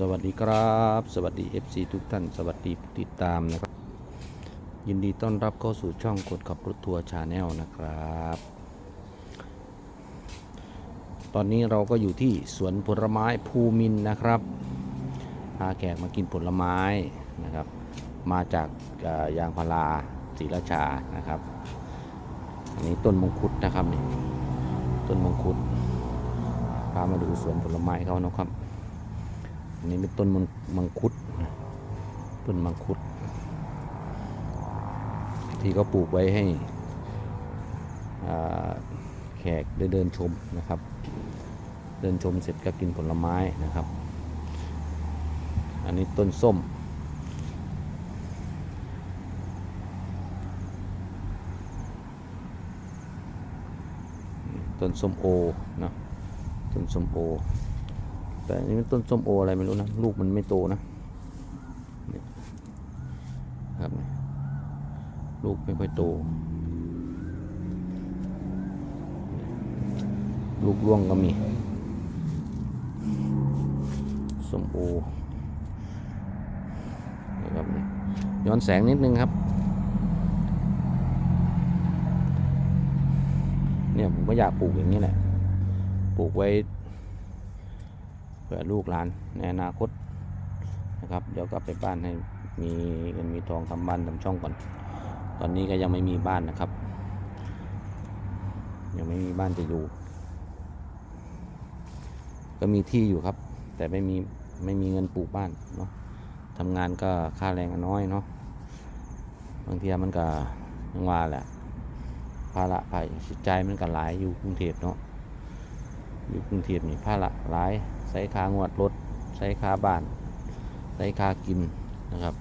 สวัสดีครับ สวัสดี FC ทุกท่าน สวัสดีผู้ติดตามนะครับ ยินดีต้อนรับเข้าสู่ช่องกดขับรถทัวร์ชาแนลนะครับ ตอนนี้เราก็อยู่ที่สวนผลไม้ภูมินนะครับ พาแขกมากินผลไม้นะครับ มาจากยางพาราศรีราชานะครับ อันนี้ต้นมงคุดนะครับนี่ต้นมงคุดพามาดูสวนผลไม้เขานะครับ นนี้เป็นต้นมังมงคุดต้นมังคุด ที่เขาปลูกไว้ให้แขกได้เดินชมนะครับ เดินชมเสร็จก็กินผลไม้นะครับ อันนี้ต้นส้ม ต้นส้มโอนะต้นส้มโอ แต่อันนี้มันต้นส้มโออะไรไม่รู้นะ ลูกมันไม่โตนะนครับเนี่ยลูกไม่ค่อยโต ลูกร่วงก็มีส้มโอนะครับเนี่ยย้อนแสงนิดนึงครับ เนี่ยผมก็อยากปลูกอย่างนี้แหละ ปลูกไว้ เพื่อลูกหลานในอนาคตนะครับ เดี๋ยวกลับไปบ้านให้มีเงินมีทองทำบ้านทำช่องก่อน ตอนนี้ก็ยังไม่มีบ้านนะครับ ยังไม่มีบ้านจะอยู่ ก็มีที่อยู่ครับ แต่ไม่มีไม่มีเงินปลูกบ้านเนาะทำงานก็ค่าแรงน้อยเนาะบางทีมันก็ยังว่าแหละภาระภายจิตใจมันก็หลายอยู่กรุงเทพเนาะอยู่กรุงเทพนี่ภาระหลาย ช้ค่างวดรถ ใช้ค่าบ้าน ใช้ค่ากินนะครับ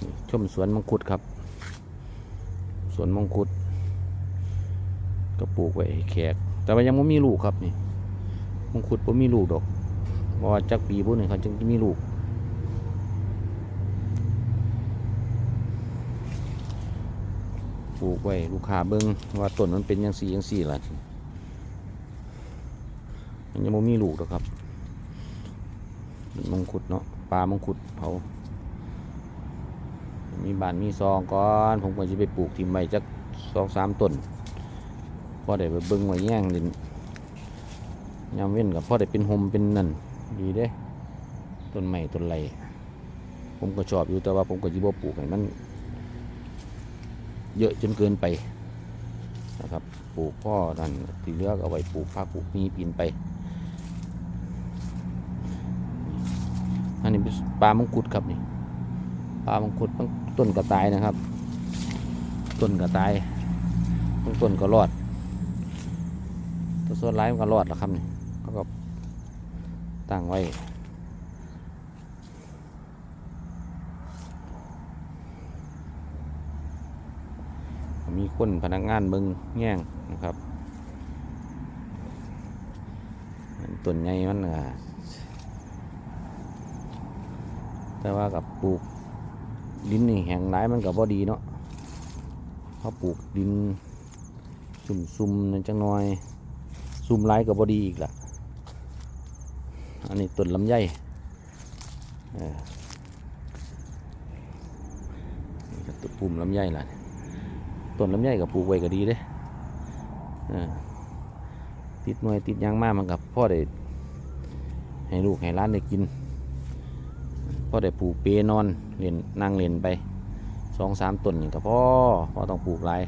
นี่ชมสวนมังคุดครับ สวนมังคุด ก็ปลูกไว้แขก แต่ว่ายังไม่มีลูกครับนี่มังคุดผมมีลูกดอกว่าจักปีพุ่นนี่เขาจึงมีลูก ปลูกไว้ลูกค้าเบิ้งว่าต้นมันเป็นยังสียังสี่ล่ะมันยังไม่มีลูกหรอกครับ มงคุดเนาะปลามงคุดเผามีบานมีซองก่อนผมก็จะไปปลูกทิมใบจักสองสามต้นพอได้ไปเบิ้งไว้แย่งเล่นยามเว้นกับพอได้เป็นโฮมเป็นนั่นดีเด้ต้นใหม่ต้นไรผมก็ชอบอยู่แต่ว่าผมก็จะบ่ปลูกให้มัน เยอะจนเกินไปนะครับ ปลูกพ่อนั่นที่เลือกเอาไว้ปลูกผักปลูกมีปีนไป นนี้เป็นปลามงกุฎครับนี่ปลามงกุฎต้นก็ตายนะครับ ต้นก็ตายต้นก็รอดแต่ส่วนร้ายมันก็รอดแล้วครับนี่เขาก็ตั้งไว้มีคนพนักงานเบิงแง่งนะครับต้นใหญ่มันก็ แต่ว่ากับปลูกดินนี่แห้งหลายมันกับบ่ดีเนาะเขาปลูกดินซุ่มๆนั่นจังน้อยซุ่มหลายกับบ่ดีอีกล่ะ อันนี้ต้นลำไยเออนี่ก็ต้นปุ่มลำไยล่ะต้นลำไยกับปลูกไว้ก็ดีเด้ติดหน่วยติดยางมากมันกับพ่อได้ให้ลูกให้ร้านได้กิน พอได้ปลูกเปนอนเล่นนั่งเล่นไปสองสามต้นนี่ก็พ่อพ่อต้องปลูกหลาย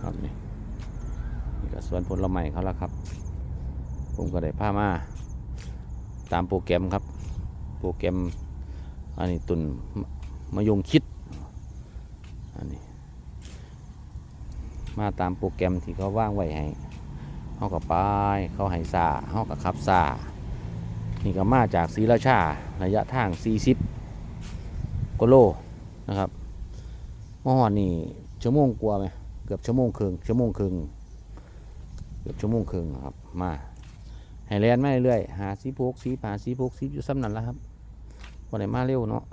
ครับนี่นี่ก็สวนผลไม้เขาแล้วครับ ผมก็ได้ผ้ามา ตามโปรแกรมครับ โปรแกรมอันนี้ตุนมมะยงคิดอันนี้มาตามโปรแกรมที่เขาว่างไว้ให้ เขากับป้ยเขาให้ซาเขากับขับซานี่ก็มาจากศรีราชาระยะทาง 40กิโลนะครับเมื่อวานนี่ชั่วโมงกว่าไหมเกือบชั่วโมงครึ่งชั่วโมงครึ่งเกือบชั่วโมงครึ่งครับมาให้แลนมาเรื่อยๆหาสีพกสีผาสีพกสีอยู่ซ้ำนั่นแหละครับวันไหนมาเร็วเนาะ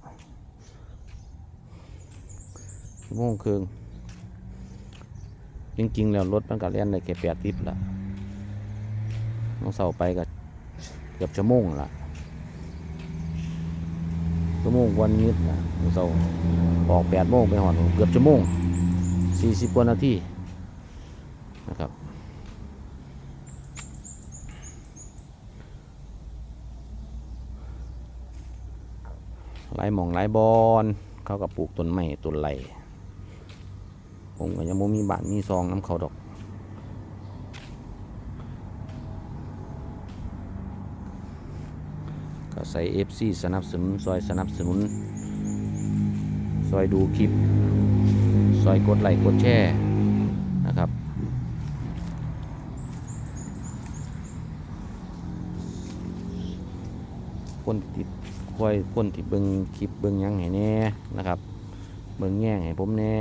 ชั่วโมงครึ่งจริงๆ แล้วรถมันก็เล่นได้แค่แปดทิปละ ต้องเสาไปก็เกือบชั่วโมงละชั่วโมงวันนิดนะต้องเสาออกแปดโมงไปหอนเกือบชั่วโมงสี่สิบกว่านาทีนะครับหลายหมองหลายบอนเขาก็ปลูกต้นไม้ต้นไหลผมก็ยังบ่มีบ้านมีซองน้ำเขาดอก ก็ใส่ FC สนับสนุนซอยสนับสนุน ซอยดูคลิป ซอยกดไลค์กดแชร์นะครับ คนติดคอยคนที่เบิ่งคลิปเบิ่งยังให้แน่นะครับ เบิ่งแง่งให้ผมแน่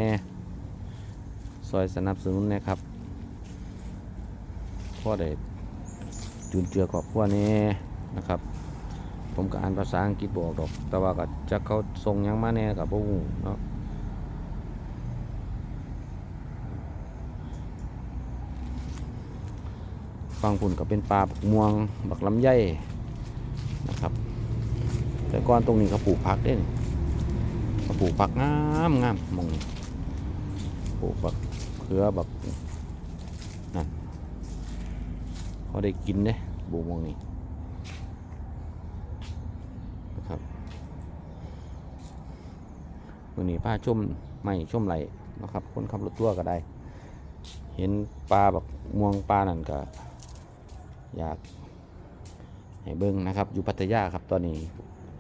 ซอยสนับสนุนนะครับพ่อได้จุนเจือครอบครัวแน่นะครับ ผมก็อ่านภาษาอังกฤษบอกดอก แต่ว่าก็จะเขาส่งยังมาแน่กับพวกเนาะฟังพุ่นก็เป็นปลาบักม่วง บักลำไยนะครับ แต่ก่อนตรงนี้เขาปลูกผักเด้นเขาปลูกผักงามงามมองปลูกบักเขือบักนั่นเขาได้กินเด้ปลูกมองนี้นะครับ วันนี้ป้าชมไม่ชมไหลนะครับ คนขับรถตัวก็ได้ เห็นปลาแบบม่วงปลานั่นก็ อยากให้เบิ้งนะครับ อยู่พัทยาครับตอนนี้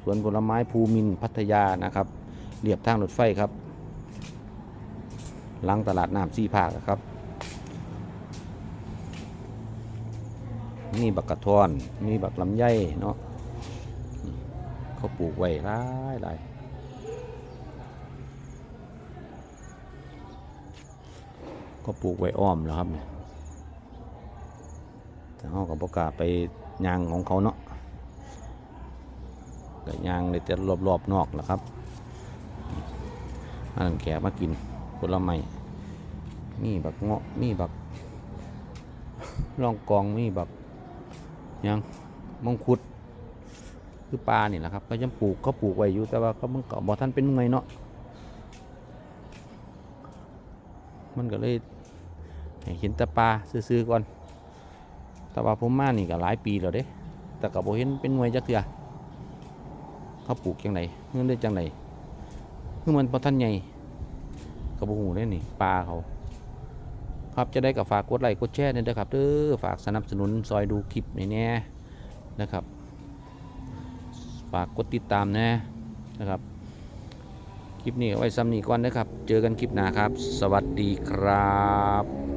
สวนผลไม้ภูมินพัทยานะครับเรียบทางรถไฟครับหลังตลาดน้ำซีภาคครับ นี่บักกระทอนนี่บักลำไยเนาะเขาปลูกไว้หลายหลาย ก็ปลูกไว้อ้อมแล้วครับเนี่ยแต่เขากับประกล้าไปยางของเขาเนาะก็ยางในแต่รอบๆนอกแหละครับอันนั้นแขกมากินผลไม้มีบักเงาะมีบักลองกองมีบักยังมงคุดคือปลานี่แหละครับก็ยังปลูกเขาปลูกไว้อยู่แต่ว่าเขามันก็บอกท่านเป็นไงเนาะ มันก็เลยเห็นต่ปลาซื้อๆก่อนต่ว่าผมมานี่ก็หลายปีแล้วเด้แต่ก็บ่เห็นเป็นหน่วยจักเทื่อเขาปลูกจังไดเงื่อนได้จังไดคือมันพอท่านใหญ่กระบูได้นี่ปลาเขาครับจะได้กับฝากกดไลค์กดแชร์เนี่ยนะครับเด้อฝากสนับสนุนซอยดูคลิปนี่แน่นะครับ ฝากกดติดตามแน่นะครับ คลิปนี้ไว้ซ้ำนี้ก่อนนะครับ เจอกันคลิปหน้าครับ สวัสดีครับ